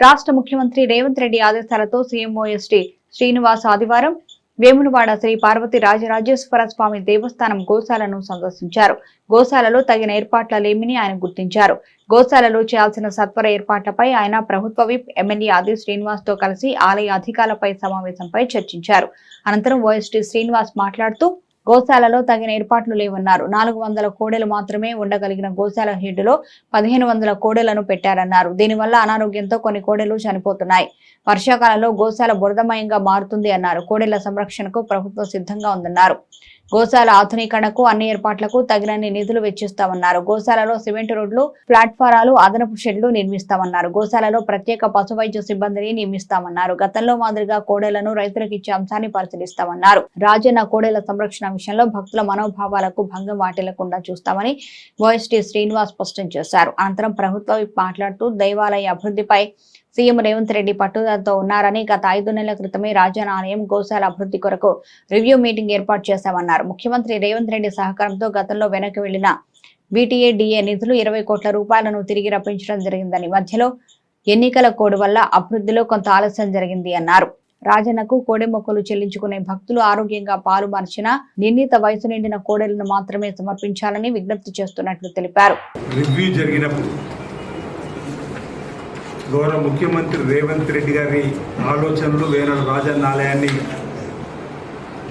రాష్ట్ర ముఖ్యమంత్రి రేవంత్ రెడ్డి ఆదేశాలతో సీఎంఓఎస్టీ శ్రీనివాస్ ఆదివారం వేములవాడ శ్రీ పార్వతి రాజరాజేశ్వర స్వామి దేవస్థానం గోశాలను సందర్శించారు. గోశాలలో తగిన ఏర్పాట్ల లేమిని ఆయన గుర్తించారు. గోశాలలో చేయాల్సిన సత్వర ఏర్పాట్లపై ఆయన ప్రభుత్వ విప్ ఎమ్మెల్యే ఆది శ్రీనివాస్తో కలిసి ఆలయ అధికారులపై సమావేశంపై చర్చించారు. అనంతరం ఓఎస్టీ శ్రీనివాస్ మాట్లాడుతూ గోశాలలో తగిన ఏర్పాట్లు లేవన్నారు. నాలుగు వందల కోడెలు మాత్రమే ఉండగలిగిన గోశాల హెడ్లో పదిహేను వందల కోడెలను పెట్టారన్నారు. దీనివల్ల అనారోగ్యంతో కొన్ని కోడెలు చనిపోతున్నాయి. వర్షాకాలంలో గోశాల బురదమయంగా మారుతుంది అన్నారు. కోడెల సంరక్షణకు ప్రభుత్వం సిద్ధంగా ఉందన్నారు. గోశాల ఆధునీకరణకు అన్ని ఏర్పాట్లకు తగినన్ని నిధులు వెచ్చిస్తామన్నారు. గోశాలలో సిమెంట్ రోడ్లు ప్లాట్ఫారాలు అదనపు షెడ్లు నిర్మిస్తామన్నారు. గోశాలలో ప్రత్యేక పశు వైద్య సిబ్బందిని నియమిస్తామన్నారు. గతంలో మాదిరిగా కోడేలను రైతులకు ఇచ్చే అంశాన్ని పరిశీలిస్తామన్నారు. రాజన్న కోడెల సంరక్షణ విషయంలో భక్తుల మనోభావాలకు భంగం వాటిల్లకుండా చూస్తామని వైఎస్టీ శ్రీనివాస్ స్పష్టం చేశారు. అనంతరం ప్రభుత్వం మాట్లాడుతూ దేవాలయ అభివృద్ధిపై సీఎం రేవంత్ రెడ్డి పట్టుదలతో ఉన్నారని గత ఐదు నెలల క్రితమే రాజన్న ఆలయం గోశాల అభివృద్ధి కొరకు రివ్యూ మీటింగ్ ఏర్పాటు చేశామన్నారు. ముఖ్యమంత్రి రేవంత్ రెడ్డి సహకారంతో గతంలో వెనక్కి వెళ్ళిన బీటీఏ డిఏ నిధులు ఇరవై కోట్ల రూపాయలను తిరిగి రప్పించడం జరిగిందని మధ్యలో ఎన్నికల కోడ్ వల్ల అభివృద్ధిలో కొంత ఆలస్యం జరిగింది అన్నారు. రాజన్నకు కోడె మొక్కలు చెల్లించుకునే భక్తులు ఆరోగ్యంగా పాలు మార్చిన నిర్ణీత వయసు నిండిన కోడెలను మాత్రమే సమర్పించాలని విజ్ఞప్తి చేస్తున్నట్లు తెలిపారు. రివ్యూ జరిగినప్పుడు గౌరవ ముఖ్యమంత్రి రేవంత్ రెడ్డి గారి ఆలోచనలు వేనాడు రాజన్న ఆలయాన్ని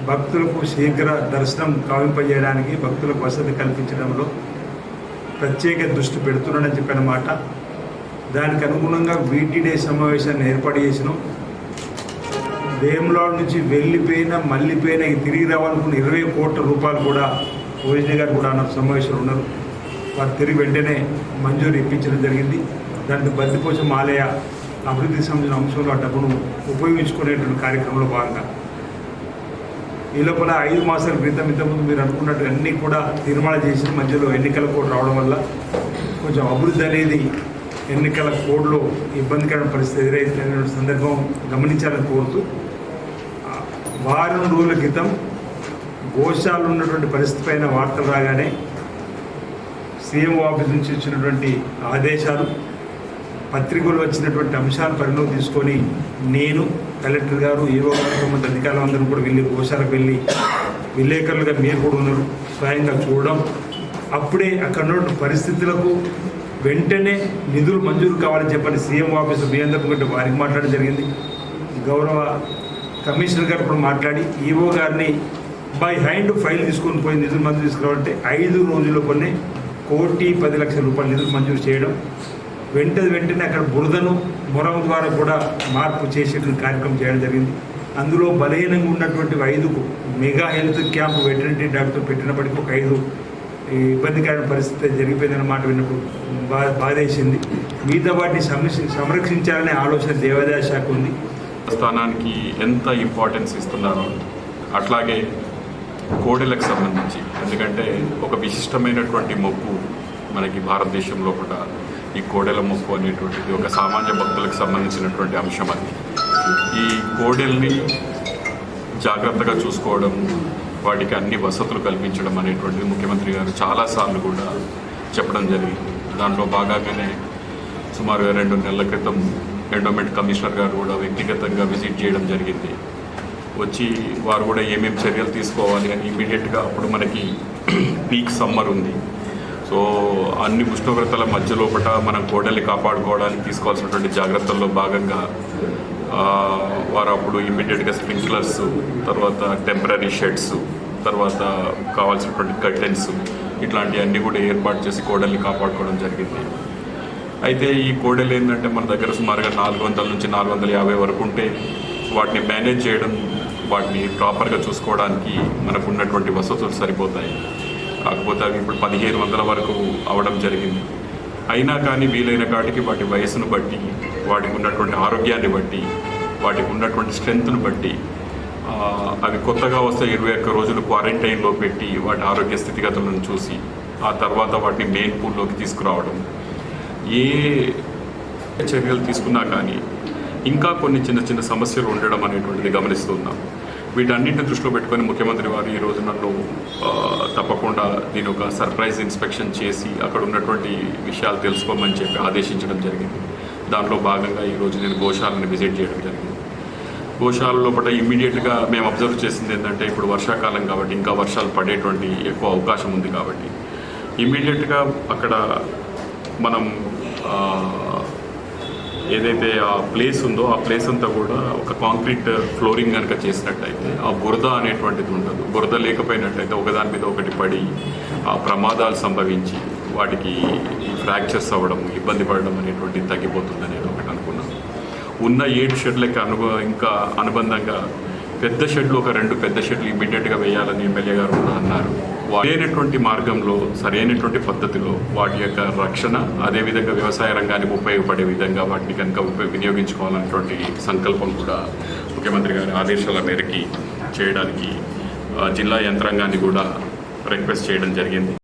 భక్తులకు శీఘ్ర దర్శనం కావింపజేయడానికి భక్తులకు వసతి కల్పించడంలో ప్రత్యేక దృష్టి పెడుతున్నాడని చెప్పిన మాట. దానికి అనుగుణంగా వీటిడే సమావేశాన్ని ఏర్పాటు చేసినాం. వేములాడ్ నుంచి వెళ్ళిపోయిన మళ్ళీపోయిన తిరిగి రావాలనుకున్న ఇరవై కోట్ల రూపాయలు కూడా ఓజీ గారు కూడా అన్న సమావేశంలో ఉన్నారు. వారు తిరిగి వెంటనే మంజూరు ఇప్పించడం జరిగింది. దాంట్లో కోసం ఆలయ అభివృద్ధికి సంబంధించిన అంశంలో ఆ డబ్బును ఉపయోగించుకునేటువంటి కార్యక్రమంలో భాగంగా. ఈ లోపల ఐదు మాసాల క్రితం ఇంతకుముందు మీరు అనుకున్నట్టు అన్నీ కూడా నిర్మాణం చేసి మధ్యలో ఎన్నికల కోడ్ రావడం వల్ల కొంచెం అభివృద్ధి అనేది ఎన్నికల కోడ్లో ఇబ్బందికరమైన పరిస్థితి ఎదురైతున్న సందర్భం గమనించాలని కోరుతూ వారం రోజుల క్రితం గోశాలు ఉన్నటువంటి పరిస్థితి పైన వార్తలు రాగానే సీఎం ఆఫీస్ నుంచి ఇచ్చినటువంటి ఆదేశాలు పత్రికలు వచ్చినటువంటి అంశాలు పరిణోగం తీసుకొని నేను కలెక్టర్ గారు ఏవో గారు కొంతమంది అధికారులు అందరూ కూడా వెళ్ళి గోశాలకు వెళ్ళి విలేకరులుగా మీరు కూడా ఉన్నారు స్వయంగా చూడడం. అప్పుడే అక్కడ ఉన్న పరిస్థితులకు వెంటనే నిధులు మంజూరు కావాలని చెప్పని సీఎం ఆఫీస్ మీ అందరితో వారికి మాట్లాడడం జరిగింది. గౌరవ కమిషనర్ గారు కూడా మాట్లాడి ఈవో గారిని బై హ్యాండ్ ఫైల్ తీసుకొని పోయి నిధులు మంజూరు తీసుకురావాలంటే ఐదు రోజుల్లో కొన్ని కోటి పది లక్షల రూపాయలు నిధులు మంజూరు చేయడం. వెంట వెంటనే అక్కడ బురదను మొరం ద్వారా కూడా మార్పు చేసేటువంటి కార్యక్రమం చేయడం జరిగింది. అందులో బలహీనంగా ఉన్నటువంటి ఐదుకు mega health camp veterinary doctor పెట్టినప్పటికీ ఒక ఐదు ఈ ఇబ్బందికరమైన పరిస్థితి జరిగిపోయిందన్న మాట విన్నప్పుడు బా బాధేసింది. మిగతా వాటిని సంరక్షి సంరక్షించాలనే ఆలోచన దేవాదాయ శాఖ ఉంది. స్థానానికి ఎంత ఇంపార్టెన్స్ ఇస్తున్నారో అట్లాగే కోడెలకు సంబంధించి. ఎందుకంటే ఒక విశిష్టమైనటువంటి మొక్కు మనకి భారతదేశంలో కూడా ఈ కోడెల ముప్పు అనేటువంటిది ఒక సామాన్య భక్తులకు సంబంధించినటువంటి అంశం అది. ఈ కోడెల్ని జాగ్రత్తగా చూసుకోవడం వాటికి అన్ని వసతులు కల్పించడం అనేటువంటిది ముఖ్యమంత్రి గారు చాలాసార్లు కూడా చెప్పడం జరిగింది. దాంట్లో భాగంగానే సుమారుగా రెండు నెలల క్రితం ఎండోమెంట్ కమిషనర్ గారు కూడా వ్యక్తిగతంగా విజిట్ చేయడం జరిగింది. వచ్చి వారు కూడా ఏమేమి చర్యలు తీసుకోవాలి అని ఇమీడియట్గా అప్పుడు మనకి పీక్ సమ్మర్ ఉంది. సో అన్ని ఉష్ణోగ్రతల మధ్య లోపల మనం కోడల్ని కాపాడుకోవడానికి తీసుకోవాల్సినటువంటి జాగ్రత్తల్లో భాగంగా వారు అప్పుడు ఇమ్మీడియట్గా స్ప్రింక్లర్స్ తర్వాత టెంపరీ షెడ్స్ తర్వాత కావాల్సినటువంటి కర్టెన్స్ ఇట్లాంటివన్నీ కూడా ఏర్పాటు చేసి కోడల్ని కాపాడుకోవడం జరిగింది. అయితే ఈ కోడలు ఏంటంటే మన దగ్గర సుమారుగా నాలుగు వందల నుంచి నాలుగు వందల యాభై వరకు ఉంటే వాటిని మేనేజ్ చేయడం వాటిని ప్రాపర్గా చూసుకోవడానికి మనకు ఉన్నటువంటి వసతులు సరిపోతాయి. కాకపోతే అవి ఇప్పుడు పదిహేను వందల వరకు అవడం జరిగింది. అయినా కానీ వీలైన కాటికి వాటి వయసును బట్టి వాటికి ఉన్నటువంటి ఆరోగ్యాన్ని బట్టి వాటికి ఉన్నటువంటి స్ట్రెంగ్త్ను బట్టి అవి కొత్తగా వస్తే ఇరవై ఒక్క రోజులు క్వారంటైన్లో పెట్టి వాటి ఆరోగ్య స్థితిగతులను చూసి ఆ తర్వాత వాటిని మెయిన్ పూల్లోకి తీసుకురావడం. ఏ చర్యలు తీసుకున్నా కానీ ఇంకా కొన్ని చిన్న చిన్న సమస్యలు ఉండడం అనేటువంటిది గమనిస్తున్నాం వీటన్నింటిని దృష్టిలో పెట్టుకొని ముఖ్యమంత్రి వారు ఈ రోజు నన్ను తప్పకుండా దీని ఒక సర్ప్రైజ్ ఇన్స్పెక్షన్ చేసి అక్కడ ఉన్నటువంటి విషయాలు తెలుసుకోమని చెప్పి ఆదేశించడం జరిగింది. దాంట్లో భాగంగా ఈరోజు నేను గోశాలను విజిట్ చేయడం జరిగింది. గోశాల లోపల ఇమ్మీడియట్గా మేము అబ్జర్వ్ చేసింది ఏంటంటే ఇప్పుడు వర్షాకాలం కాబట్టి ఇంకా వర్షాలు పడేటువంటి ఎక్కువ అవకాశం ఉంది కాబట్టి. ఇమ్మీడియట్గా అక్కడ మనం ఏదైతే ఆ ప్లేస్ ఉందో ఆ ప్లేస్ అంతా కూడా ఒక కాంక్రీట్ ఫ్లోరింగ్ కనుక చేసినట్టయితే ఆ బురద అనేటువంటిది ఉండదు. బురద లేకపోయినట్టయితే ఒకదాని మీద ఒకటి పడి ఆ ప్రమాదాలు సంభవించి వాటికి ఫ్రాక్చర్స్ అవ్వడం ఇబ్బంది పడడం అనేటువంటిది తగ్గిపోతుంది అనేది ఒకటి అనుకున్నాను. ఉన్న ఏడు షెడ్లకి అనుభ ఇంకా అనుబంధంగా పెద్ద షెడ్లు ఒక రెండు పెద్ద షెడ్లు ఇమీడియట్గా వేయాలని ఎమ్మెల్యే గారు కూడా అన్నారు. సరైనటువంటి మార్గంలో సరైనటువంటి పద్ధతిలో వాటి యొక్క రక్షణ అదేవిధంగా వ్యవసాయ రంగానికి ఉపయోగపడే విధంగా వాటిని కనుక ఉపయోగ వినియోగించుకోవాలన్నటువంటి సంకల్పం కూడా ముఖ్యమంత్రి గారి ఆదేశాల మేరకి చేయడానికి జిల్లా యంత్రాంగాన్ని కూడా రిక్వెస్ట్ చేయడం జరిగింది.